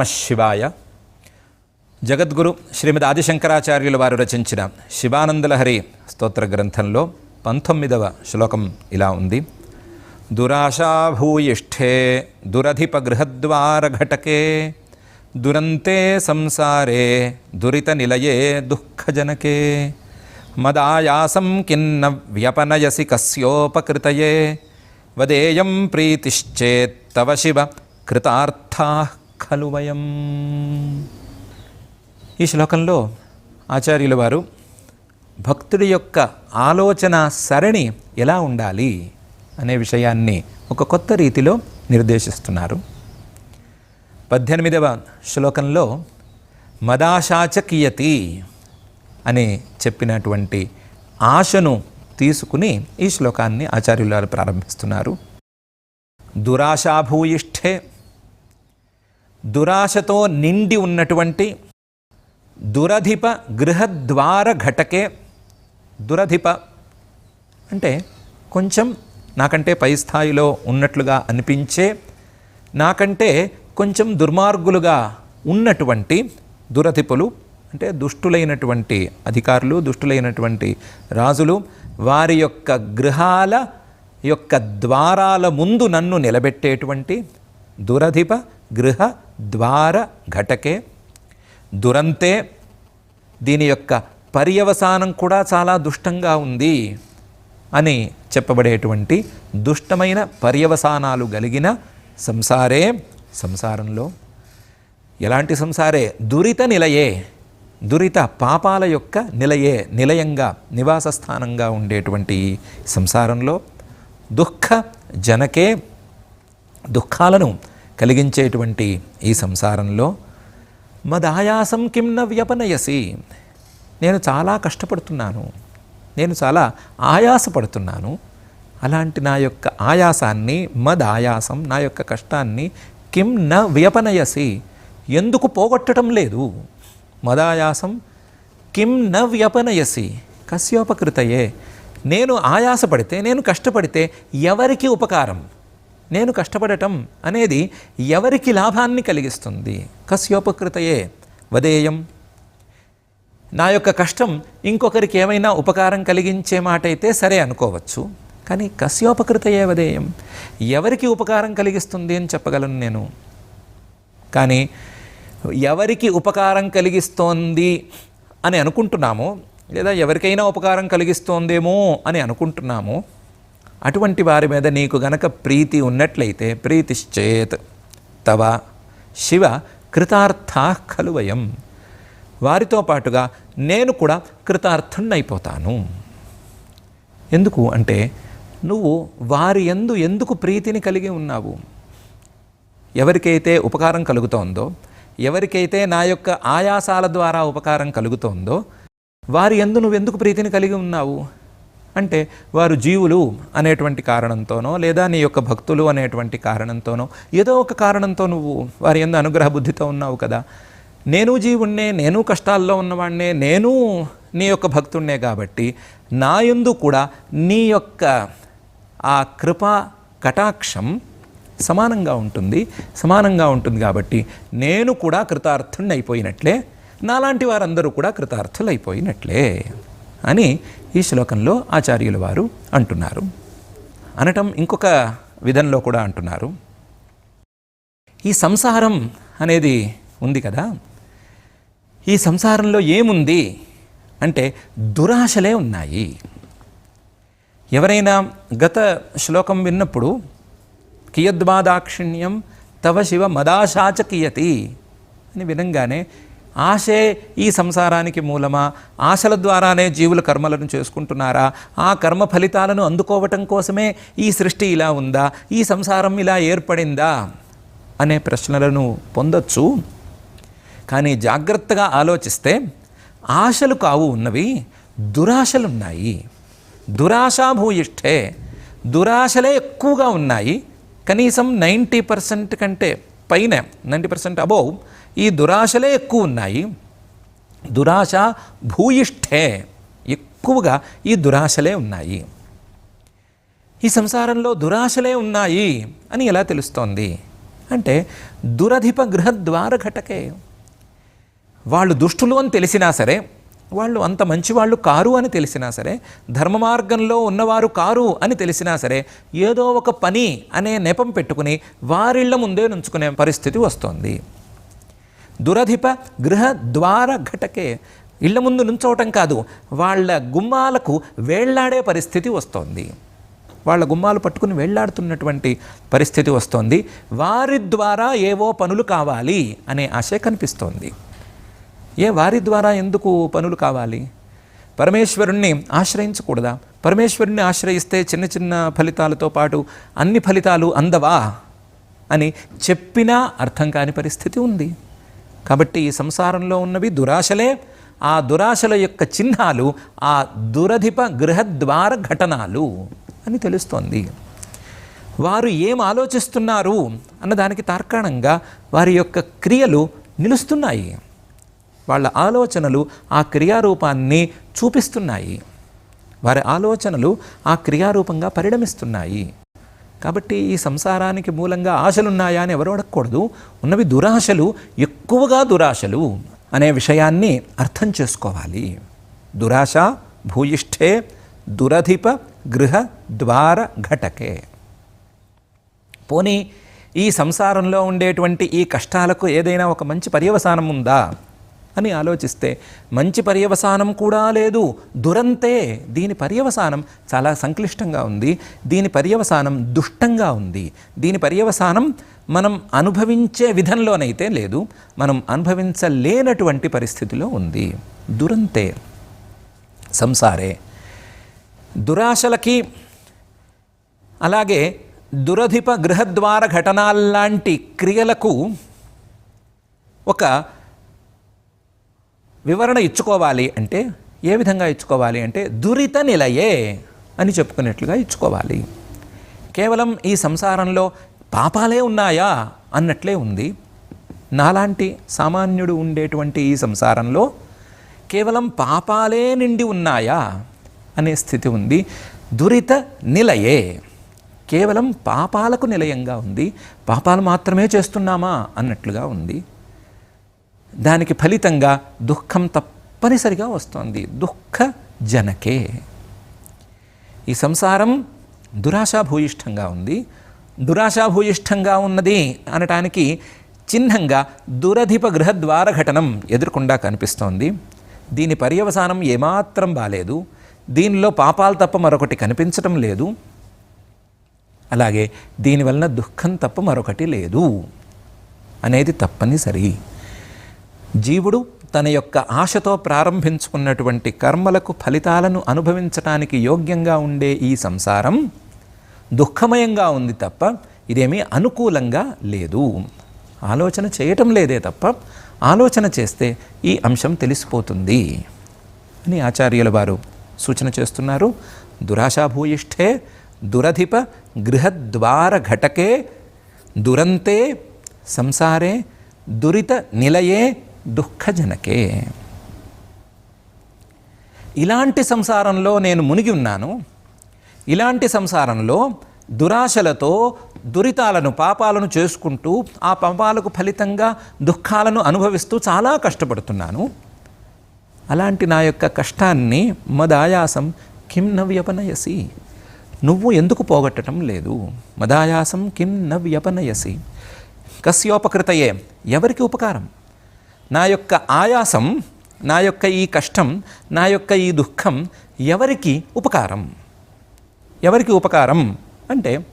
నమ శివాయ. జగద్గురు శ్రీమద్ ఆదిశంకరాచార్యుల వారు రచించిన శివానందలహరి స్తోత్ర గ్రంథంలో పంతొమ్మిదవ శ్లోకం ఇలా ఉంది. దురాశాభూయిష్ఠే దురధిపగృహద్వారఘటకే దురంతే సంసారే దురిత నిలయే దుఃఖజనకే. మదాయాసం కిన్న వ్యపనయసి కస్యోపకృతయే వదేయం ప్రీతిశ్చేత్తవ శివ కృతార్థా ఖలు వయం ఈ శ్లోకంలో ఆచార్యుల వారు భక్తుడి యొక్క ఆలోచన సరణి ఎలా ఉండాలి అనే విషయాన్ని ఒక కొత్త రీతిలో నిర్దేశిస్తున్నారు. పద్దెనిమిదవ శ్లోకంలో మదాశాచకీయతి అని చెప్పినటువంటి ఆశను తీసుకుని ఈ శ్లోకాన్ని ఆచార్యులు వారు ప్రారంభిస్తున్నారు. దురాశాభూయిష్ఠే దురాశతో నిండి ఉన్నటువంటి దురధిప గృహద్వార ఘటకే దురధిప అంటే కొంచెం నాకంటే పై స్థాయిలో ఉన్నట్లుగా అనిపించే నాకంటే కొంచెం దుర్మార్గులుగా ఉన్నటువంటి దురధిపులు అంటే దుష్టులైనటువంటి అధికారులు దుష్టులైనటువంటి రాజులు వారి యొక్క గృహాల యొక్క ద్వారాల ముందు నన్ను నిలబెట్టేటువంటి దురధిప గృహ ద్వార ఘటకే దురంతే దీని యొక్క పర్యవసానం కూడా చాలా దుష్టంగా ఉంది అని చెప్పబడేటువంటి దుష్టమైన పర్యవసానాలు కలిగిన సంసారే సంసారంలో. ఎలాంటి సంసారే? దురిత నిలయే దురిత పాపాల యొక్క నిలయే నిలయంగా నివాస స్థానంగా ఉండేటువంటి సంసారంలో దుఃఖ జనకే దుఃఖాలను కలిగించేటువంటి ఈ సంసారంలో మదాయాసం కిం న వ్యపనయసి. నేను చాలా కష్టపడుతున్నాను. నేను చాలా ఆయాసపడుతున్నాను. అలాంటి నా యొక్క ఆయాసాన్ని మద్ ఆయాసం నా యొక్క కష్టాన్ని కిం న వ్యపనయసి. ఎందుకు పోగొట్టడం లేదు? మదాయాసం కిం న వ్యపనయసి. కస్యోపకృతయే నేను ఆయాసపడితే నేను కష్టపడితే ఎవరికి ఉపకారం? నేను కష్టపడటం అనేది ఎవరికి లాభాన్ని కలిగిస్తుంది? కస్యోపకృతయే వదేయం. నా యొక్క కష్టం ఇంకొకరికి ఏమైనా ఉపకారం కలిగించే మాట అయితే సరే అనుకోవచ్చు కానీ కస్యోపకృతయే వదేయం. ఎవరికి ఉపకారం కలిగిస్తుంది అని చెప్పగలను నేను? కానీ ఎవరికి ఉపకారం కలిగిస్తోంది అని అనుకుంటున్నాము లేదా ఎవరికైనా ఉపకారం కలిగిస్తోందేమో అని అనుకుంటున్నాము అటువంటి వారి మీద నీకు గనక ప్రీతి ఉన్నట్లయితే ప్రీతిశ్చేత్ తవ శివ కృతార్థా కలువయం వారితో పాటుగా నేను కూడా కృతార్థున్నైపోతాను ఎందుకు అంటే నువ్వు వారి ఎందు ఎందుకు ప్రీతిని కలిగి ఉన్నావు? ఎవరికైతే ఉపకారం కలుగుతోందో ఎవరికైతే నా యొక్క ఆయాసాల ద్వారా ఉపకారం కలుగుతోందో వారి ఎందు నువ్వెందుకు ప్రీతిని కలిగి ఉన్నావు? అంటే వారు జీవులు అనేటువంటి కారణంతోనో లేదా నీ యొక్క భక్తులు అనేటువంటి కారణంతోనో ఏదో ఒక కారణంతో నువ్వు వారి ఎందు అనుగ్రహ బుద్ధితో ఉన్నావు కదా. నేను జీవుణ్ణే నేను కష్టాల్లో ఉన్నవాణ్ణే నేను నీ యొక్క భక్తుణ్ణే కాబట్టి నా యందు కూడా నీ యొక్క ఆ కృపా కటాక్షం సమానంగా ఉంటుంది సమానంగా ఉంటుంది కాబట్టి నేను కూడా కృతార్థుణ్ణి అయిపోయినట్లే నాలాంటి వారందరూ కూడా కృతార్థులు అయిపోయినట్లే అని ఈ శ్లోకంలో ఆచార్యుల వారు అంటున్నారు. అనటం ఇంకొక విధంలో కూడా అంటున్నారు. ఈ సంసారం అనేది ఉంది కదా? ఈ సంసారంలో ఏముంది? అంటే దురాశలే ఉన్నాయి. ఎవరైనా గత శ్లోకం విన్నప్పుడు కియద్వాదాక్షిణ్యం తవ శివ మదాశాచ కియతి అని వినంగానే ఆశే ఈ సంసారానికి మూలమా? ఆశల ద్వారానే జీవులు కర్మలను చేసుకుంటున్నారా? ఆ కర్మ ఫలితాలను అందుకోవటం కోసమే ఈ సృష్టి ఇలా ఉందా? ఈ సంసారం ఇలా ఏర్పడిందా? అనే ప్రశ్నలను పొందొచ్చు. కానీ జాగ్రత్తగా ఆలోచిస్తే ఆశలు కావు ఉన్నవి దురాశలున్నాయి. దురాశాభూయిష్ఠే. దురాశలే ఎక్కువగా ఉన్నాయి. కనీసం నైంటీ పర్సెంట్ కంటే పైన నైంటీ పర్సెంట్ అబోవ్ ఈ దురాశలే ఎక్కువ ఉన్నాయి దురాశ భూయిష్ఠే. ఎక్కువగా ఈ దురాశలే ఉన్నాయి. ఈ సంసారంలో దురాశలే ఉన్నాయి అని ఎలా తెలుస్తోంది? అంటే దురధిప గృహద్వార ఘటకే. వాళ్ళు దుష్టులు అని తెలిసినా సరే వాళ్ళు అంత మంచివాళ్ళు కారు అని తెలిసినా సరే ధర్మ మార్గంలో ఉన్నవారు కారు అని తెలిసినా సరే ఏదో ఒక పని అనే నెపం పెట్టుకుని వారిళ్ళ ముందే నుంచుకునే పరిస్థితి వస్తోంది. దురధిప గృహ ద్వార ఘటకే. ఇళ్ళ ముందు నుంచోవటం కాదు వాళ్ళ గుమ్మాలకు వేళ్ళాడే పరిస్థితి వస్తోంది. వాళ్ళ గుమ్మాలు పట్టుకుని వెళ్ళాడుతున్నటువంటి పరిస్థితి వస్తోంది. వారి ద్వారా ఏవో పనులు కావాలి అనే ఆశ కనిపిస్తోంది. ఏ వారి ద్వారా ఎందుకు పనులు కావాలి? పరమేశ్వరుణ్ణి ఆశ్రయించకూడదా? పరమేశ్వరుణ్ణి ఆశ్రయిస్తే చిన్న చిన్న ఫలితాలతో పాటు అన్ని ఫలితాలు అందవా? అని చెప్పినా అర్థం కాని పరిస్థితి ఉంది. కాబట్టి ఈ సంసారంలో ఉన్నవి దురాశలే. ఆ దురాశల యొక్క చిహ్నాలు ఆ దురధిప గృహద్వార ఘటనాలు అని తెలుస్తోంది. వారు ఏం ఆలోచిస్తున్నారు అన్నదానికి తార్కాణంగా వారి యొక్క క్రియలు నిలుస్తున్నాయి. వాళ్ళ ఆలోచనలు ఆ క్రియారూపాన్ని చూపిస్తున్నాయి. వారి ఆలోచనలు ఆ క్రియారూపంగా పరిణమిస్తున్నాయి. కాబట్టి ఈ సంసారానికి మూలంగా ఆశలున్నాయా అని ఎవరు అడగకూడదు. ఉన్నవి దురాశలు ఎక్కువగా దురాశలు అనే విషయాన్ని అర్థం చేసుకోవాలి. దురాశ భూయిష్ఠే దురధిప గృహ ద్వార ఘటకే. పోనీ ఈ సంసారంలో ఉండేటువంటి ఈ కష్టాలకు ఏదైనా ఒక మంచి పర్యవసానం ఉందా? అని ఆలోచిస్తే మంచి పర్యవసానం కూడా లేదు దురంతే. దీని పర్యవసానం చాలా సంక్లిష్టంగా ఉంది. దీని పర్యవసానం దుష్టంగా ఉంది. దీని పర్యవసానం మనం అనుభవించే విధంలోనైతే లేదు. మనం అనుభవించలేనటువంటి పరిస్థితిలో ఉంది. దురంతే. సంసారే. దురాశలకి అలాగే దురధిప గృహద్వార ఘటనాల్లాంటి క్రియలకు ఒక వివరణ ఇచ్చుకోవాలి అంటే ఏ విధంగా ఇచ్చుకోవాలి అంటే దురిత నిలయే అని చెప్పుకున్నట్లుగా ఇచ్చుకోవాలి. కేవలం ఈ సంసారంలో పాపాలే ఉన్నాయా అన్నట్లే ఉంది. నాలాంటి సామాన్యుడు ఉండేటువంటి ఈ సంసారంలో కేవలం పాపాలే నిండి ఉన్నాయా అనే స్థితి ఉంది. దురిత నిలయే. కేవలం పాపాలకు నిలయంగా ఉంది. పాపాలు మాత్రమే చేస్తున్నామా అన్నట్లుగా ఉంది. దానికి ఫలితంగా దుఃఖం తప్పనిసరిగా వస్తుంది. దుఃఖ జనకే ఈ సంసారం దురాశాభూయిష్టంగా ఉంది. దురాశాభూయిష్టంగా ఉన్నది అనటానికి చిహ్నంగా దురధిప గృహద్వార ఘటనం ఎదురుకుండా కనిపిస్తోంది. దీని పర్యవసానం ఏమాత్రం బాలేదు. దీనిలో పాపాలు తప్ప మరొకటి కనిపించటం లేదు. అలాగే దీనివలన దుఃఖం తప్ప మరొకటి లేదు. అనేది తప్పనిసరి. జీవుడు తన యొక్క ఆశతో ప్రారంభించుకున్నటువంటి కర్మలకు ఫలితాలను అనుభవించటానికి యోగ్యంగా ఉండే ఈ సంసారం దుఃఖమయంగా ఉంది తప్ప ఇదేమీ అనుకూలంగా లేదు. ఆలోచన చేయటం లేదే తప్ప ఆలోచన చేస్తే ఈ అంశం తెలిసిపోతుంది అని ఆచార్యుల వారు సూచన చేస్తున్నారు. దురాశాభూయిష్ఠే దురధిప గృహద్వార ఘటకే దురంతే సంసారే దురిత నిలయే దుఃఖజనకే. ఇలాంటి సంసారంలో నేను మునిగి ఉన్నాను. ఇలాంటి సంసారంలో దురాశలతో దురితాలను పాపాలను చేసుకుంటూ ఆ పాపాలకు ఫలితంగా దుఃఖాలను అనుభవిస్తూ చాలా కష్టపడుతున్నాను. అలాంటి నా యొక్క కష్టాన్ని మదాయాసం కిం నవ్యపనయసి వ్యపనయసి. నువ్వు ఎందుకు పోగొట్టడం లేదు? మదాయాసం కిం నవ్యపనయసి కస్యోపకృతయే ఎవరికి ఉపకారం? నా యొక్క ఆయాసం నా యొక్క ఈ కష్టం నా యొక్క ఈ దుఃఖం ఎవరికి ఉపకారం? ఎవరికి ఉపకారం? అంటే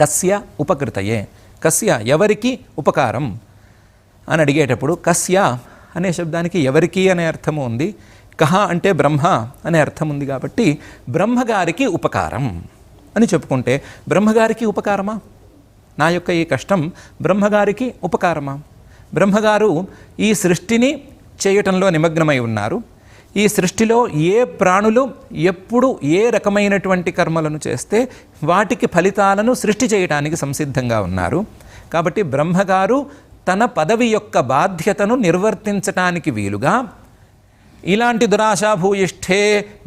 కస్య ఉపకృతయే. కస్య ఎవరికి ఉపకారం? అని అడిగేటప్పుడు కస్య అనే శబ్దానికి ఎవరికి అనే అర్థము ఉంది? కహ అంటే బ్రహ్మ అనే అర్థం ఉంది కాబట్టి బ్రహ్మగారికి ఉపకారం. అని చెప్పుకుంటే బ్రహ్మగారికి ఉపకారమా? నా యొక్క ఈ కష్టం బ్రహ్మగారికి ఉపకారమా? బ్రహ్మగారు ఈ సృష్టిని చేయటంలో నిమగ్నమై ఉన్నారు. ఈ సృష్టిలో ఏ ప్రాణులు ఎప్పుడు ఏ రకమైనటువంటి కర్మలను చేస్తే వాటికి ఫలితాలను సృష్టి చేయడానికి సంసిద్ధంగా ఉన్నారు. కాబట్టి బ్రహ్మగారు తన పదవి యొక్క బాధ్యతను నిర్వర్తించటానికి వీలుగా ఇలాంటి దురాశాభూయిష్ఠే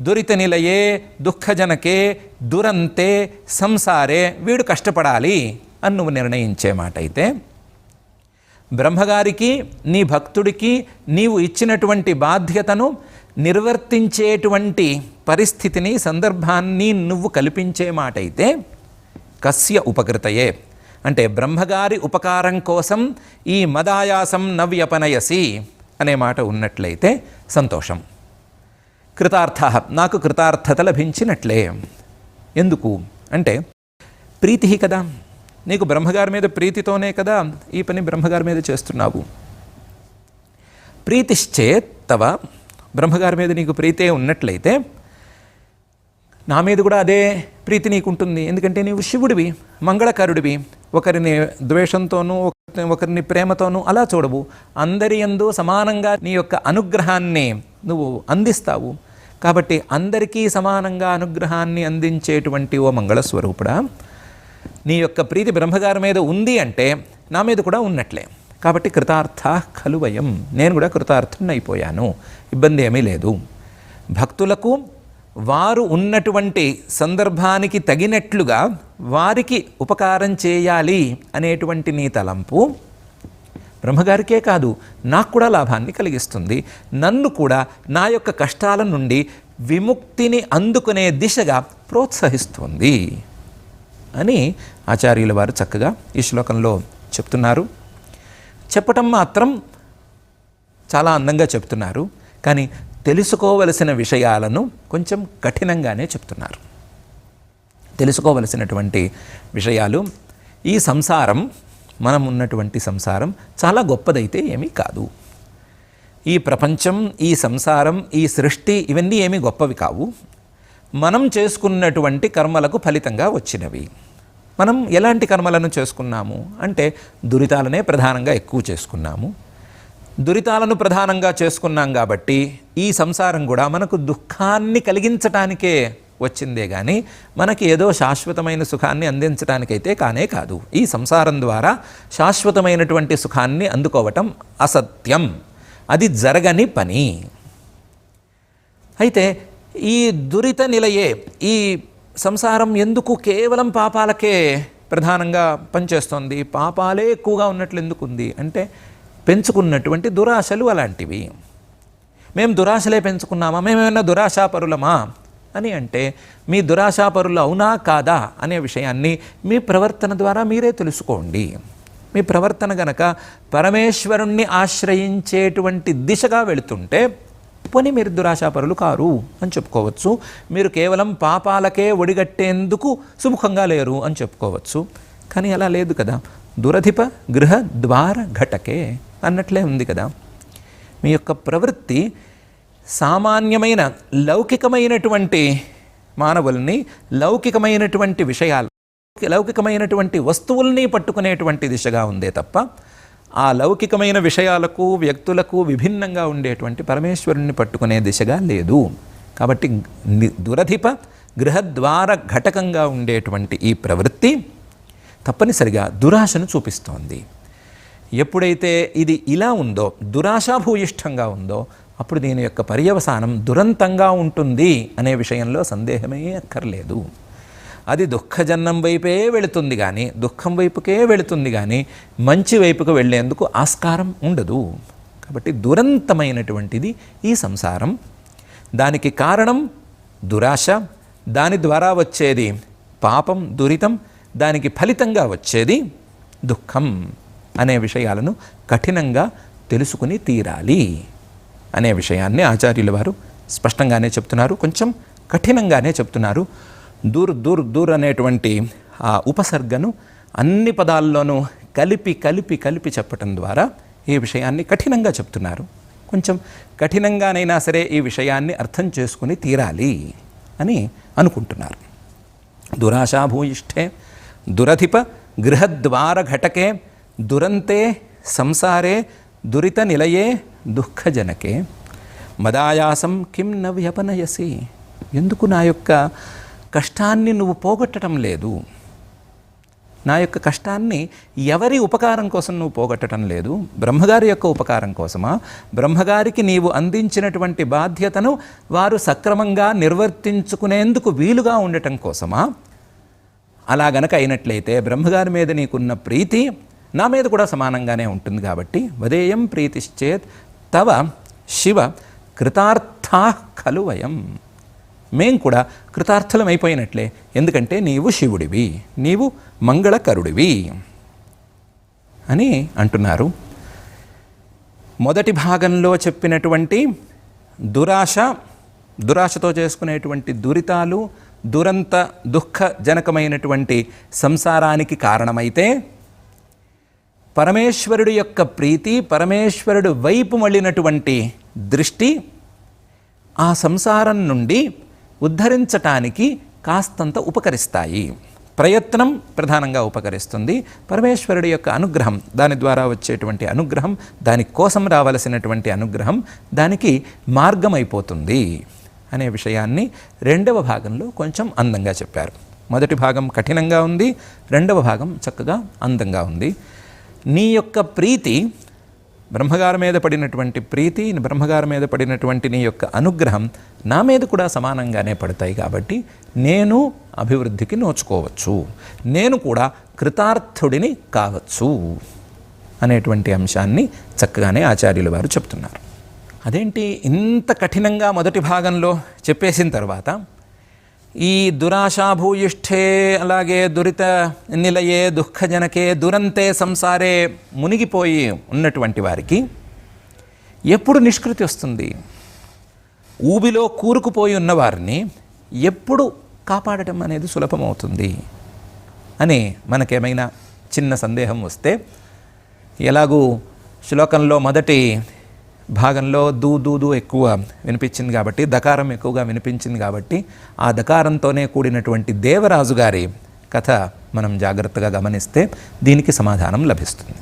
దురిత నిలయే దుఃఖజనకే దురంతే సంసారే వీడు కష్టపడాలి అని నువ్వు నిర్ణయించే మాట అయితే బ్రహ్మగారికి నీ భక్తుడికి నీవు ఇచ్చినటువంటి బాధ్యతను నిర్వర్తించేటువంటి పరిస్థితిని సందర్భాన్ని నువ్వు కల్పించే మాట అయితే కస్య ఉపకృతయే. అంటే బ్రహ్మగారి ఉపకారం కోసం ఈ మదాయాసం నవ్యపనయసి అనే మాట ఉన్నట్లయితే సంతోషం. కృతార్థ నాకు కృతార్థత లభించినట్లే. ఎందుకు? అంటే ప్రీతి కదా. నీకు బ్రహ్మగారి మీద ప్రీతితోనే కదా ఈ పని బ్రహ్మగారి మీద చేస్తున్నావు. ప్రీతిశ్చేత్ తవ బ్రహ్మగారి మీద నీకు ప్రీతే ఉన్నట్లయితే నా మీద కూడా అదే ప్రీతి నీకుంటుంది. ఎందుకంటే నీవు శివుడివి మంగళకరుడివి. ఒకరిని ద్వేషంతోనూ ఒకరిని ప్రేమతోనూ అలా చూడవు. అందరి ఎందు సమానంగా నీ యొక్క అనుగ్రహాన్ని నువ్వు అందిస్తావు. కాబట్టి అందరికీ సమానంగా అనుగ్రహాన్ని అందించేటువంటి ఓ మంగళస్వరూపుడా. నీ యొక్క ప్రీతి బ్రహ్మగారి మీద ఉంది అంటే నా మీద కూడా ఉన్నట్లే. కాబట్టి కృతార్థ కలువయం. నేను కూడా కృతార్థుని ఇబ్బంది ఏమీ లేదు. భక్తులకు వారు ఉన్నటువంటి సందర్భానికి తగినట్లుగా వారికి ఉపకారం చేయాలి అనేటువంటి నీ తలంపు బ్రహ్మగారికే కాదు నాకు కూడా లాభాన్ని కలిగిస్తుంది. నన్ను కూడా నా యొక్క కష్టాల నుండి విముక్తిని అందుకునే దిశగా ప్రోత్సహిస్తుంది. అని ఆచార్యుల వారు చక్కగా ఈ శ్లోకంలో చెప్తున్నారు. చెప్పటం మాత్రం చాలా అందంగా చెప్తున్నారు. కానీ తెలుసుకోవలసిన విషయాలను కొంచెం కఠినంగానే చెప్తున్నారు. తెలుసుకోవలసినటువంటి విషయాలు ఈ సంసారం మనం ఉన్నటువంటి సంసారం చాలా గొప్పదైతే ఏమీ కాదు. ఈ ప్రపంచం ఈ సంసారం ఈ సృష్టి ఇవన్నీ ఏమీ గొప్పవి కావు. మనం చేసుకున్నటువంటి కర్మలకు ఫలితంగా వచ్చినవి. మనం ఎలాంటి కర్మలను చేసుకున్నాము? అంటే దురితాలనే ప్రధానంగా ఎక్కువ చేసుకున్నాము. దురితాలను ప్రధానంగా చేసుకున్నాం కాబట్టి ఈ సంసారం కూడా మనకు దుఃఖాన్ని కలిగించటానికే వచ్చిందే కానీ మనకి ఏదో శాశ్వతమైన సుఖాన్ని అందించడానికైతే కానే కాదు. ఈ సంసారం ద్వారా శాశ్వతమైనటువంటి సుఖాన్ని అందుకోవటం అసత్యం. అది జరగని పని. అయితే ఈ దురిత నిలయే ఈ సంసారం ఎందుకు కేవలం పాపాలకే ప్రధానంగా పనిచేస్తోంది? పాపాలే ఎక్కువగా ఉన్నట్లు ఎందుకుంది? అంటే పెంచుకున్నటువంటి దురాశలు అలాంటివి. మేము దురాశలే పెంచుకున్నామా? మేమేమైనా దురాశాపరులమా? అని అంటే మీ దురాశాపరులు అవునా కాదా అనే విషయాన్ని మీ ప్రవర్తన ద్వారా మీరే తెలుసుకోండి. మీ ప్రవర్తన గనక పరమేశ్వరుణ్ణి ఆశ్రయించేటువంటి దిశగా వెళుతుంటే పోనీ మీరు దురాశాపరులు కారు అని చెప్పుకోవచ్చు. మీరు కేవలం పాపాలకే ఒడిగట్టేందుకు సుముఖంగా లేరు అని చెప్పుకోవచ్చు. కానీ అలా లేదు కదా. దురధిప గృహ ద్వార ఘటకే అన్నట్లే ఉంది కదా. మీ యొక్క ప్రవృత్తి సామాన్యమైన లౌకికమైనటువంటి మానవుల్ని లౌకికమైనటువంటి విషయాలు లౌకికమైనటువంటి వస్తువుల్ని పట్టుకునేటువంటి దిశగా ఉందే తప్ప ఆ లౌకికమైన విషయాలకు వ్యక్తులకు విభిన్నంగా ఉండేటువంటి పరమేశ్వరుణ్ణి పట్టుకునే దిశగా లేదు. కాబట్టి దురధిప గృహద్వార ఘటకంగా ఉండేటువంటి ఈ ప్రవృత్తి తప్పనిసరిగా దురాశను చూపిస్తోంది. ఎప్పుడైతే ఇది ఇలా ఉందో దురాశాభూయిష్టంగా ఉందో అప్పుడు దీని యొక్క పర్యవసానం దురంతంగా ఉంటుంది అనే విషయంలో సందేహమే అక్కర్లేదు. అది దుఃఖజన్నం వైపే వెళుతుంది కానీ దుఃఖం వైపుకే వెళుతుంది కానీ మంచి వైపుకు వెళ్ళేందుకు ఆస్కారం ఉండదు. కాబట్టి దురంతమైనటువంటిది ఈ సంసారం. దానికి కారణం దురాశ దాని ద్వారా వచ్చేది పాపం దురితం దానికి ఫలితంగా వచ్చేది దుఃఖం అనే విషయాలను కఠినంగా తెలుసుకుని తీరాలి అనే విషయాన్ని ఆచార్యుల వారు స్పష్టంగానే చెప్తున్నారు కొంచెం కఠినంగానే చెప్తున్నారు. దూర్ దూర్ దూర్ అనేటువంటి ఆ ఉపసర్గను అన్ని పదాల్లోనూ కలిపి కలిపి కలిపి చెప్పటం ద్వారా ఈ విషయాన్ని కఠినంగా చెప్తున్నారు. కొంచెం కఠినంగానైనా సరే ఈ విషయాన్ని అర్థం చేసుకుని తీరాలి అని అనుకుంటున్నారు. దురాశాభూయిష్ఠే దురధిప గృహద్వార ఘటకే దురంతే సంసారే దురిత నిలయే దుఃఖజనకే. మదాయాసం కిం న వ్యపనయసి? ఎందుకు నా యొక్క కష్టాన్ని నువ్వు పోగొట్టడం లేదు. నా యొక్క కష్టాన్ని ఎవరి ఉపకారం కోసం నువ్వు పోగొట్టడం లేదు. బ్రహ్మగారి యొక్క ఉపకారం కోసమా? బ్రహ్మగారికి నీవు అందించినటువంటి బాధ్యతను వారు సక్రమంగా నిర్వర్తించుకునేందుకు వీలుగా ఉండటం కోసమా? అలా గనక అయినట్లయితే బ్రహ్మగారి మీద నీకున్న ప్రీతి నా మీద కూడా సమానంగానే ఉంటుంది కాబట్టి వదేయం ప్రీతిశ్చేత్ తవ శివ కృతార్థా ఖలు వయం. మేం కూడా కృతార్థలమైపోయినట్లే. ఎందుకంటే నీవు శివుడివి నీవు మంగళకరుడివి అని అంటున్నారు. మొదటి భాగంలో చెప్పినటువంటి దురాశ దురాశతో చేసుకునేటువంటి దురితాలు దురంత దుఃఖజనకమైనటువంటి సంసారానికి కారణమైతే పరమేశ్వరుడి యొక్క ప్రీతి పరమేశ్వరుడు వైపు మళ్ళినటువంటి దృష్టి ఆ సంసారం నుండి ఉద్ధరించటానికి కాస్తంత ఉపకరిస్తాయి. ప్రయత్నం ప్రధానంగా ఉపకరిస్తుంది. పరమేశ్వరుడి యొక్క అనుగ్రహం దాని ద్వారా వచ్చేటువంటి అనుగ్రహం దాని కోసం రావలసినటువంటి అనుగ్రహం దానికి మార్గమైపోతుంది అనే విషయాన్ని రెండవ భాగంలో కొంచెం అందంగా చెప్పారు. మొదటి భాగం కఠినంగా ఉంది రెండవ భాగం చక్కగా అందంగా ఉంది. నీ యొక్క ప్రీతి బ్రహ్మగారి మీద పడినటువంటి ప్రీతి బ్రహ్మగారి మీద పడినటువంటి నీ యొక్క అనుగ్రహం నా మీద కూడా సమానంగానే పడతాయి కాబట్టి నేను అభివృద్ధికి నోచుకోవచ్చు. నేను కూడా కృతార్థుడిని కావచ్చు అనేటువంటి అంశాన్ని చక్కగానే ఆచార్యుల వారు చెప్తున్నారు. అదేంటి? ఇంత కఠినంగా మొదటి భాగంలో చెప్పేసిన తర్వాత ఈ దురాశాభూయిష్ఠే అలాగే దురిత నిలయే దుఃఖజనకే దురంతే సంసారే మునిగిపోయి ఉన్నటువంటి వారికి ఎప్పుడు నిష్కృతి వస్తుంది? ఊబిలో కూరుకుపోయి ఉన్నవారిని ఎప్పుడు కాపాడటం అనేది సులభమవుతుంది అని మనకేమైనా చిన్న సందేహం వస్తే ఎలాగూ శ్లోకంలో మొదటి భాగంలో దూ దూ దూ ఎక్కువ వినిపించింది కాబట్టి దకారం ఎక్కువగా వినిపించింది కాబట్టి ఆ దకారంతోనే కూడినటువంటి దేవరాజు గారి కథ మనం జాగ్రత్తగా గమనిస్తే దీనికి సమాధానం లభిస్తుంది.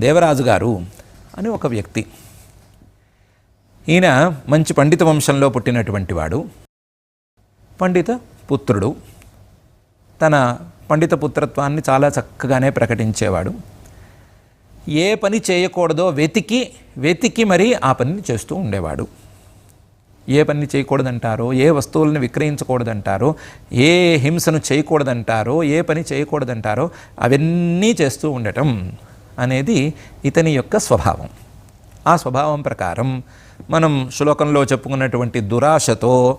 దేవరాజు గారు అని ఒక వ్యక్తి. ఈయన మంచి పండిత వంశంలో పుట్టినటువంటి వాడు. పండిత పుత్రుడు. తన పండిత పుత్రత్వాన్ని చాలా చక్కగానే ప్రకటించేవాడు. ఏ పని చేయకూడదో వెతికి వెతికి మరీ ఆ పనిని చేస్తూ ఉండేవాడు. ఏ పని చేయకూడదంటారో ఏ వస్తువులను విక్రయించకూడదంటారో ఏ హింసను చేయకూడదంటారో ఏ పని చేయకూడదంటారో అవన్నీ చేస్తూ ఉండటం అనేది ఇతని యొక్క స్వభావం. ఆ స్వభావం ప్రకారం మనం శ్లోకంలో చెప్పుకున్నటువంటి దురాశతో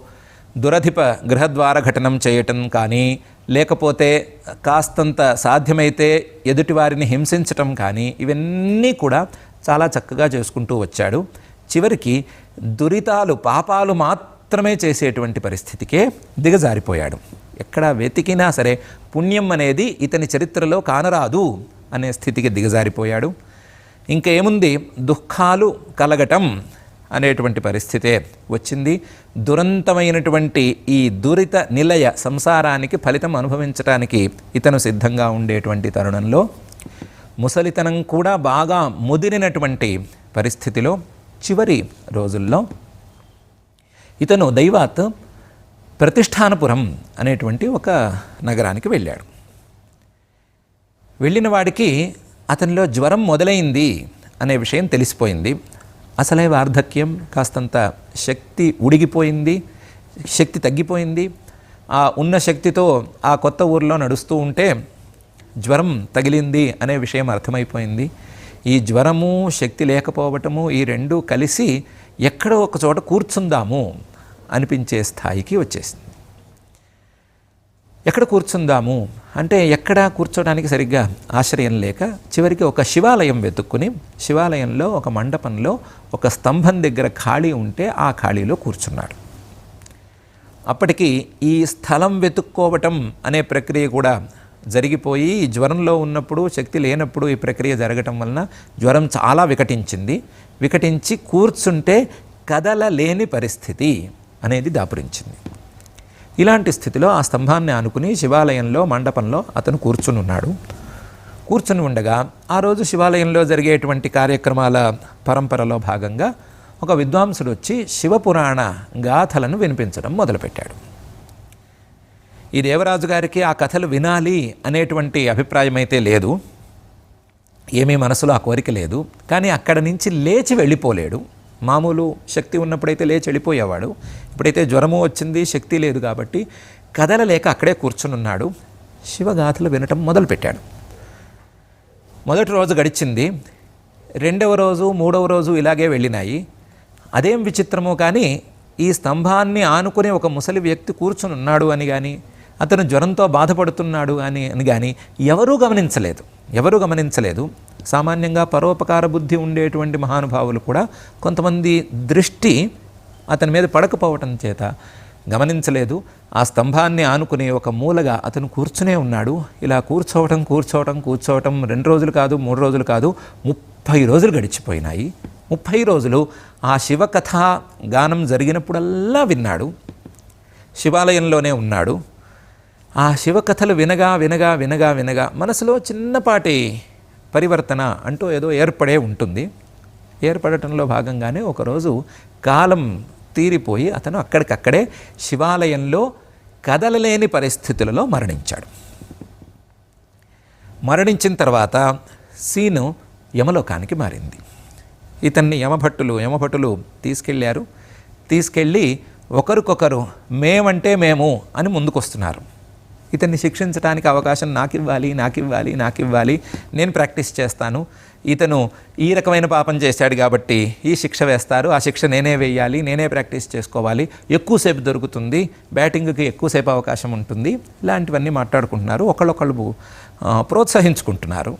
దురధిప గృహద్వార ఘటనం చేయటం కానీ లేకపోతే కాస్తంత సాధ్యమైతే ఎదుటివారిని హింసించటం కానీ ఇవన్నీ కూడా చాలా చక్కగా చేసుకుంటూ వచ్చాడు. చివరికి దురితాలు పాపాలు మాత్రమే చేసేటువంటి పరిస్థితికే దిగజారిపోయాడు. ఎక్కడ వెతికినా సరే పుణ్యం అనేది ఇతని చరిత్రలో కానరాదు అనే స్థితికి దిగజారిపోయాడు. ఇంకా ఏముంది దుఃఖాలు కలగటం. అనేటువంటి పరిస్థితే వచ్చింది. దురంతమైనటువంటి ఈ దురిత నిలయ సంసారానికి ఫలితం అనుభవించడానికి ఇతను సిద్ధంగా ఉండేటువంటి తరుణంలో ముసలితనం కూడా బాగా ముదిరినటువంటి పరిస్థితిలో చివరి రోజుల్లో ఇతను దైవాత్ ప్రతిష్టానపురం అనేటువంటి ఒక నగరానికి వెళ్ళాడు. వెళ్ళిన వాడికి అతనిలో జ్వరం మొదలైంది అనే విషయం తెలిసిపోయింది. అసలే వార్ధక్యం కాస్తంత శక్తి ఉడిగిపోయింది శక్తి తగ్గిపోయింది. ఆ ఉన్న శక్తితో ఆ కొత్త ఊరిలో నడుస్తూ ఉంటే జ్వరం తగిలింది అనే విషయం అర్థమైపోయింది. ఈ జ్వరము శక్తి లేకపోవటము ఈ రెండు కలిసి ఎక్కడో ఒక చోట కూర్చుందాము అనిపించే స్థాయికి వచ్చేసింది. ఎక్కడ కూర్చుందాము? అంటే ఎక్కడ కూర్చోడానికి సరిగ్గా ఆశ్రయం లేక చివరికి ఒక శివాలయం వెతుక్కుని శివాలయంలో ఒక మండపంలో ఒక స్తంభం దగ్గర ఖాళీ ఉంటే ఆ ఖాళీలో కూర్చున్నాడు. అప్పటికి ఈ స్థలం వెతుక్కోవటం అనే ప్రక్రియ కూడా జరిగిపోయి జ్వరంలో ఉన్నప్పుడు శక్తి లేనప్పుడు ఈ ప్రక్రియ జరగటం వలన జ్వరం చాలా వికటించింది. వికటించి కూర్చుంటే కదలలేని పరిస్థితి అనేది దాపురించింది. ఇలాంటి స్థితిలో ఆ స్తంభాన్ని ఆనుకుని శివాలయంలో మండపంలో అతను కూర్చుని ఉన్నాడు. కూర్చుని ఉండగా ఆ రోజు శివాలయంలో జరిగేటువంటి కార్యక్రమాల పరంపరలో భాగంగా ఒక విద్వాంసుడు వచ్చి శివపురాణ గాథలను వినిపించడం మొదలుపెట్టాడు. ఈ దేవరాజు గారికి ఆ కథలు వినాలి అనేటువంటి అభిప్రాయం అయితే లేదు. ఏమీ మనసులో ఆ కోరిక లేదు. కానీ అక్కడ నుంచి లేచి వెళ్ళిపోలేడు. మామూలు శక్తి ఉన్నప్పుడైతే లేచి వెళ్ళిపోయేవాడు. ఇప్పుడైతే జ్వరము వచ్చింది శక్తి లేదు కాబట్టి కదలలేక అక్కడే కూర్చునున్నాడు శివగాథలు వినటం మొదలుపెట్టాడు. మొదటి రోజు గడిచింది. రెండవ రోజు మూడవ రోజు ఇలాగే వెళ్ళినాయి. అదేం విచిత్రమో కానీ ఈ స్తంభాన్ని ఆనుకుని ఒక ముసలి వ్యక్తి కూర్చుని ఉన్నాడు అని కానీ అతను జ్వరంతో బాధపడుతున్నాడు అని అని కానీ ఎవరూ గమనించలేదు. ఎవరూ గమనించలేదు. సామాన్యంగా పరోపకార బుద్ధి ఉండేటువంటి మహానుభావులు కూడా కొంతమంది దృష్టి అతని మీద పడకపోవటం చేత గమనించలేదు. ఆ స్తంభాన్ని ఆనుకునే ఒక మూలగా అతను కూర్చునే ఉన్నాడు. ఇలా కూర్చోవటం కూర్చోవటం కూర్చోవటం రెండు రోజులు కాదు మూడు రోజులు కాదు ముప్పై రోజులు గడిచిపోయినాయి. ముప్పై రోజులు ఆ శివకథ గానం జరిగినప్పుడల్లా విన్నాడు. శివాలయంలోనే ఉన్నాడు. ఆ శివకథలు వినగా వినగా వినగా వినగా మనసులో చిన్నపాటి పరివర్తన అంటూ ఏదో ఏర్పడే ఉంటుంది. ఏర్పడటంలో భాగంగానే ఒకరోజు కాలం తీరిపోయి అతను అక్కడికక్కడే శివాలయంలో కదలలేని పరిస్థితులలో మరణించాడు. మరణించిన తర్వాత సీను యమలోకానికి మారింది. ఇతన్ని యమభట్టులు యమభట్టులు తీసుకెళ్ళారు తీసుకెళ్ళి ఒకరికొకరు మేమంటే మేము అని ముందుకొస్తున్నారు. ఇతన్ని శిక్షించడానికి అవకాశం నాకు ఇవ్వాలి నాకు ఇవ్వాలి నాకు ఇవ్వాలి నేను ప్రాక్టీస్ చేస్తాను. ఇతను ఈ రకమైన పాపం చేశాడు కాబట్టి ఈ శిక్ష వేస్తారు. ఆ శిక్ష నేనే వేయాలి నేనే ప్రాక్టీస్ చేసుకోవాలి. ఎక్కువసేపు దొరుకుతుంది. బ్యాటింగ్కి ఎక్కువసేపు అవకాశం ఉంటుంది. ఇలాంటివన్నీ మాట్లాడుకుంటున్నారు. ఒకళ్ళొకళ్ళు ప్రోత్సహించుకుంటున్నారు.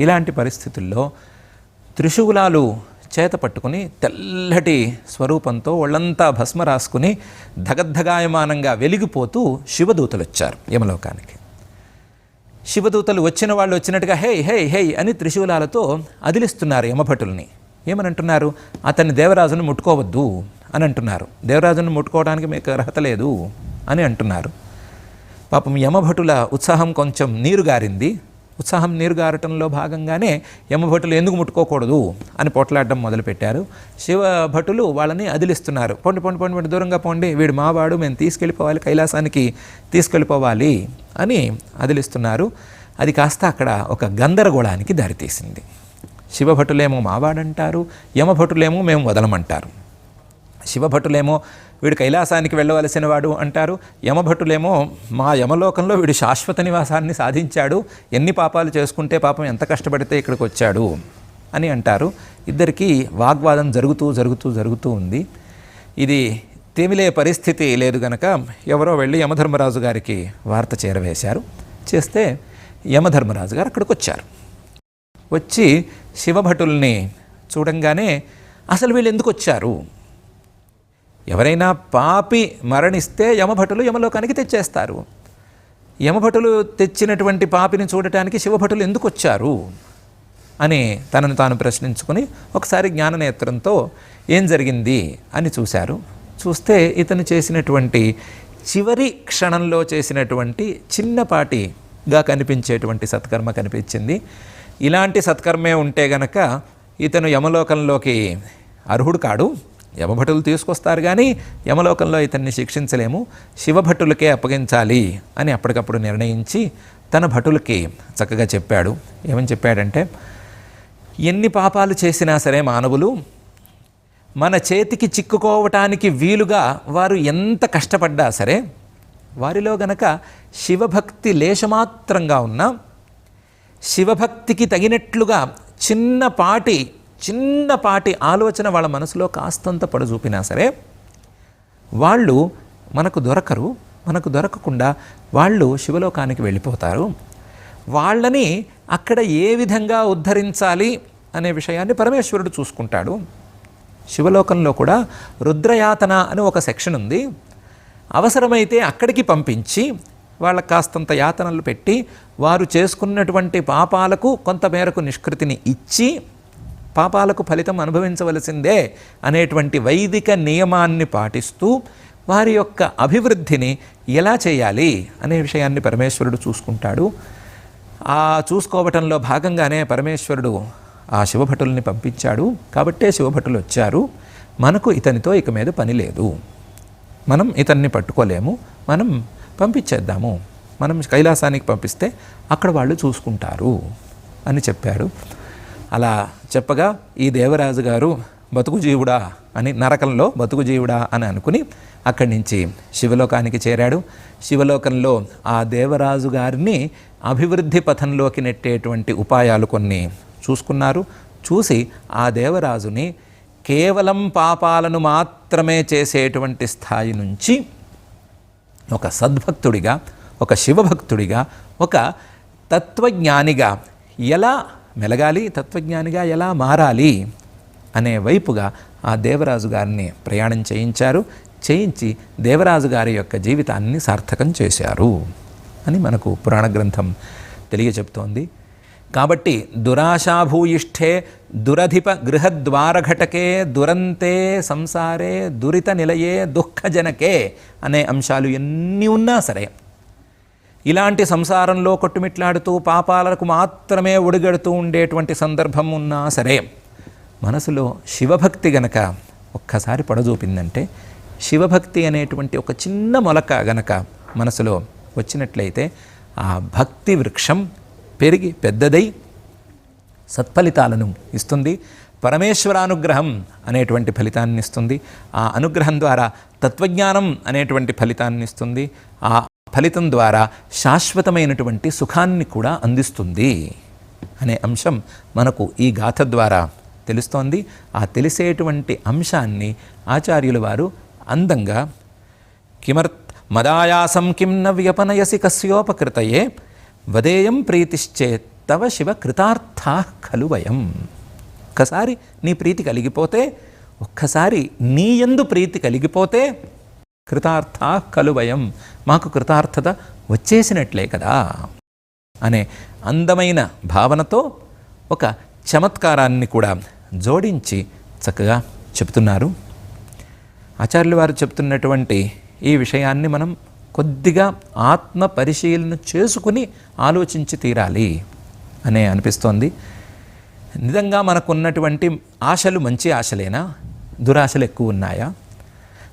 ఇలాంటి పరిస్థితుల్లో త్రిశూలాలు చేత పట్టుకుని తెల్లటి స్వరూపంతో ఒళ్ళంతా భస్మ రాసుకుని ధగద్ధగాయమానంగా వెలిగిపోతూ శివదూతలు వచ్చారు యమలోకానికి. శివదూతలు వచ్చిన వాళ్ళు వచ్చినట్టుగా హే హే హే అని త్రిశూలాలతో అదిలిస్తున్నారు యమభటుల్ని. ఏమని అంటున్నారు అతన్ని దేవరాజును ముట్టుకోవద్దు అని అంటున్నారు. దేవరాజును ముట్టుకోవడానికి మీకు అర్హత లేదు అని అంటున్నారు. పాపం యమభటుల ఉత్సాహం కొంచెం నీరు గారింది ఉత్సాహం నీరు గారటంలో భాగంగానే యమభటులు ఎందుకు ముట్టుకోకూడదు అని పొట్లాడడం మొదలుపెట్టారు. శివభటులు వాళ్ళని అదిలిస్తున్నారు. పొండి పొండి పొండి పొండి దూరంగా పోండి. వీడు మావాడు మేము తీసుకెళ్ళిపోవాలి కైలాసానికి తీసుకెళ్ళిపోవాలి అని అదిలిస్తున్నారు. అది కాస్త అక్కడ ఒక గందరగోళానికి దారితీసింది. శివభటులేమో మావాడంటారు యమభటులేమో మేము వదలమంటారు శివభటులేమో వీడు కైలాసానికి వెళ్ళవలసిన వాడు అంటారు. యమభటులేమో మా యమలోకంలో వీడు శాశ్వత నివాసాన్ని సాధించాడు. ఎన్ని పాపాలు చేసుకుంటే పాపం ఎంత కష్టపడితే ఇక్కడికి వచ్చాడు అని అంటారు. ఇద్దరికీ వాగ్వాదం జరుగుతూ జరుగుతూ జరుగుతూ ఉంది. ఇది తేమిలే పరిస్థితి లేదు గనక ఎవరో వెళ్ళి యమధర్మరాజు గారికి వార్త చేరవేశారు. చేస్తే యమధర్మరాజు గారు అక్కడికి వచ్చారు. వచ్చి శివభటుల్ని చూడంగానే అసలు వీళ్ళు ఎందుకు వచ్చారు? ఎవరైనా పాపి మరణిస్తే యమభటులు యమలోకానికి తెచ్చేస్తారు. యమభటులు తెచ్చినటువంటి పాపిని చూడటానికి శివభటులు ఎందుకు వచ్చారు అని తనను తాను ప్రశ్నించుకుని ఒకసారి జ్ఞాననేత్రంతో ఏం జరిగింది అని చూశారు. చూస్తే ఇతను చేసినటువంటి చివరి క్షణంలో చేసినటువంటి చిన్నపాటిగా కనిపించేటువంటి సత్కర్మ కనిపించింది. ఇలాంటి సత్కర్మే ఉంటే గనక ఇతను యమలోకంలోకి అర్హుడు కాడు. యమభటులు తీసుకొస్తారు కానీ యమలోకంలో ఇతన్ని శిక్షించలేము. శివభటులకే అప్పగించాలి అని అప్పటికప్పుడు నిర్ణయించి తన భటులకి చక్కగా చెప్పాడు. ఏమని చెప్పాడంటే ఎన్ని పాపాలు చేసినా సరే మానవులు మన చేతికి చిక్కుకోవటానికి వీలుగా వారు ఎంత కష్టపడ్డా సరే వారిలో గనక శివభక్తి లేశమాత్రంగా ఉన్నా శివభక్తికి తగినట్లుగా చిన్నపాటి చిన్నపాటి ఆలోచన వాళ్ళ మనసులో కాస్తంత పడజూపినా సరే వాళ్ళు మనకు దొరకరు మనకు దొరకకుండా వాళ్ళు శివలోకానికి వెళ్ళిపోతారు. వాళ్ళని అక్కడ ఏ విధంగా ఉద్ధరించాలి అనే విషయాన్ని పరమేశ్వరుడు చూసుకుంటాడు. శివలోకంలో కూడా రుద్రయాతన అని ఒక సెక్షన్ ఉంది. అవసరమైతే అక్కడికి పంపించి వాళ్ళ కాస్తంత యాతనలు పెట్టి వారు చేసుకున్నటువంటి పాపాలకు కొంతమేరకు నిష్కృతిని ఇచ్చి పాపాలకు ఫలితం అనుభవించవలసిందే అనేటువంటి వైదిక నియమాన్ని పాటిస్తూ వారి యొక్క అభివృద్ధిని ఎలా చేయాలి అనే విషయాన్ని పరమేశ్వరుడు చూసుకుంటాడు. ఆ చూసుకోవటంలో భాగంగానే పరమేశ్వరుడు ఆ శివభటుల్ని పంపించాడు. కాబట్టే శివభటులు వచ్చారు. మనకు ఇతనితో ఇక మీద పని లేదు. మనం ఇతన్ని పట్టుకోలేము. మనం పంపించేద్దాము. మనం కైలాసానికి పంపిస్తే అక్కడ వాళ్ళు చూసుకుంటారు అని చెప్పారు అలా చెప్పగా ఈ దేవరాజు గారు బతుకు జీవుడా అని నరకంలో బతుకు జీవుడా అని అనుకుని అక్కడి నుంచి శివలోకానికి చేరాడు. శివలోకంలో ఆ దేవరాజు గారిని అభివృద్ధి పథంలోకి నెట్టేటువంటి ఉపాయాలు కొన్ని చూసుకున్నారు. చూసి ఆ దేవరాజుని కేవలం పాపాలను మాత్రమే చేసేటువంటి స్థాయి నుంచి ఒక సద్భక్తుడిగా ఒక శివభక్తుడిగా ఒక తత్వజ్ఞానిగా ఎలా మెలగాలి తత్వజ్ఞానిగా ఎలా మారాలి అనే వైపుగా ఆ దేవరాజు గారిని ప్రయాణం చేయించారు. చేయించి దేవరాజు గారి యొక్క జీవితాన్ని సార్థకం చేశారు అని మనకు పురాణ గ్రంథం తెలియచెప్తోంది. కాబట్టి దురాశాభూయిష్ఠే దురధిప గృహద్వారఘటకే దురంతే సంసారే దురిత నిలయే దుఃఖజనకే అనే అంశాలు ఎన్ని ఉన్నా సరే ఇలాంటి సంసారంలో కొట్టుమిట్లాడుతూ పాపాలకు మాత్రమే ఒడిగడుతూ ఉండేటువంటి సందర్భం ఉన్నా సరే మనసులో శివభక్తి గనక ఒక్కసారి పడజూపిందంటే శివభక్తి అనేటువంటి ఒక చిన్న మొలక గనక మనసులో వచ్చినట్లయితే ఆ భక్తి వృక్షం పెరిగి పెద్దదై సత్ఫలితాలను ఇస్తుంది. పరమేశ్వరానుగ్రహం అనేటువంటి ఫలితాన్ని ఇస్తుంది ఆ అనుగ్రహం ద్వారా తత్వజ్ఞానం అనేటువంటి ఫలితాన్ని ఇస్తుంది ఆ ఫలితం ద్వారా శాశ్వతమైనటువంటి సుఖాన్ని కూడా అందిస్తుంది అనే అంశం మనకు ఈ గాథ ద్వారా తెలుస్తోంది. ఆ తెలిసేటువంటి అంశాన్ని ఆచార్యుల వారు అందంగా కిమర్త్ మదాయాసం కిం న వ్యపనయసి కస్యోపకృతయే వదేయం ప్రీతిశ్చేత్ తవ శివ కృతార్థా ఖలు వయం. ఒక్కసారి నీ ప్రీతి కలిగిపోతే ఒక్కసారి నీ యందు ప్రీతి కలిగిపోతే కృతార్థ కలువయం మాకు కృతార్థత వచ్చేసినట్లే కదా అనే అందమైన భావనతో ఒక చమత్కారాన్ని కూడా జోడించి చక్కగా చెప్తున్నారు ఆచార్యులు వారు చెప్తున్నటువంటి ఈ విషయాన్ని మనం కొద్దిగా ఆత్మ పరిశీలన చేసుకుని ఆలోచించి తీరాలి అనే అనిపిస్తోంది. నిజంగా మనకున్నటువంటి ఆశలు మంచి ఆశలేనా? దురాశలు ఎక్కువ ఉన్నాయా?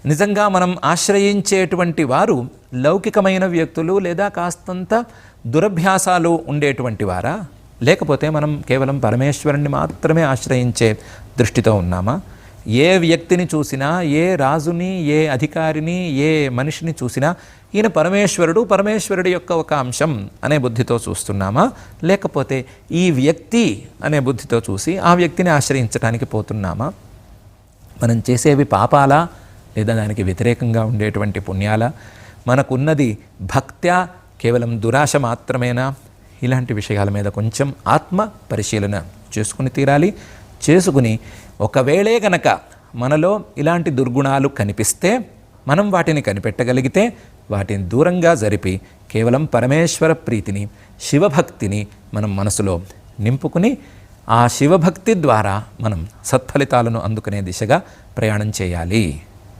నిజంగా మనం ఆశ్రయించేటువంటి వారు లౌకికమైన వ్యక్తులు లేదా కాస్తంత దురభ్యాసాలు ఉండేటువంటి వారా? లేకపోతే మనం కేవలం పరమేశ్వరుణ్ణి మాత్రమే ఆశ్రయించే దృష్టితో ఉన్నామా? ఏ వ్యక్తిని చూసినా ఏ రాజుని ఏ అధికారిని ఏ మనిషిని చూసినా ఈయన పరమేశ్వరుడు పరమేశ్వరుడి యొక్క ఒక అంశం అనే బుద్ధితో చూస్తున్నామా? లేకపోతే ఈ వ్యక్తి అనే బుద్ధితో చూసి ఆ వ్యక్తిని ఆశ్రయించడానికి పోతున్నామా? మనం చేసేవి పాపాలా? లేదా దానికి వ్యతిరేకంగా ఉండేటువంటి పుణ్యాల మనకున్నది భక్త్యా కేవలం దురాశ మాత్రమేనా? ఇలాంటి విషయాల మీద కొంచెం ఆత్మ పరిశీలన చేసుకుని తీరాలి. చేసుకుని ఒకవేళే గనక మనలో ఇలాంటి దుర్గుణాలు కనిపిస్తే మనం వాటిని కనిపెట్టగలిగితే వాటిని దూరంగా జరిపి కేవలం పరమేశ్వర ప్రీతిని శివభక్తిని మనం మనసులో నింపుకుని ఆ శివభక్తి ద్వారా మనం సత్ఫలితాలను అందుకునే దిశగా ప్రయాణం చేయాలి.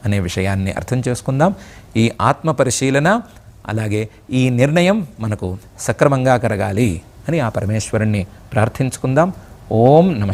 అనే విషయాన్ని అర్థం చేసుకుందాం. ఈ ఆత్మ పరిశీలన అలాగే ఈ నిర్ణయం మనకు సక్రమంగా కరగాలి అని ఆ పరమేశ్వరుణ్ణి ప్రార్థించుకుందాం. ఓం నమ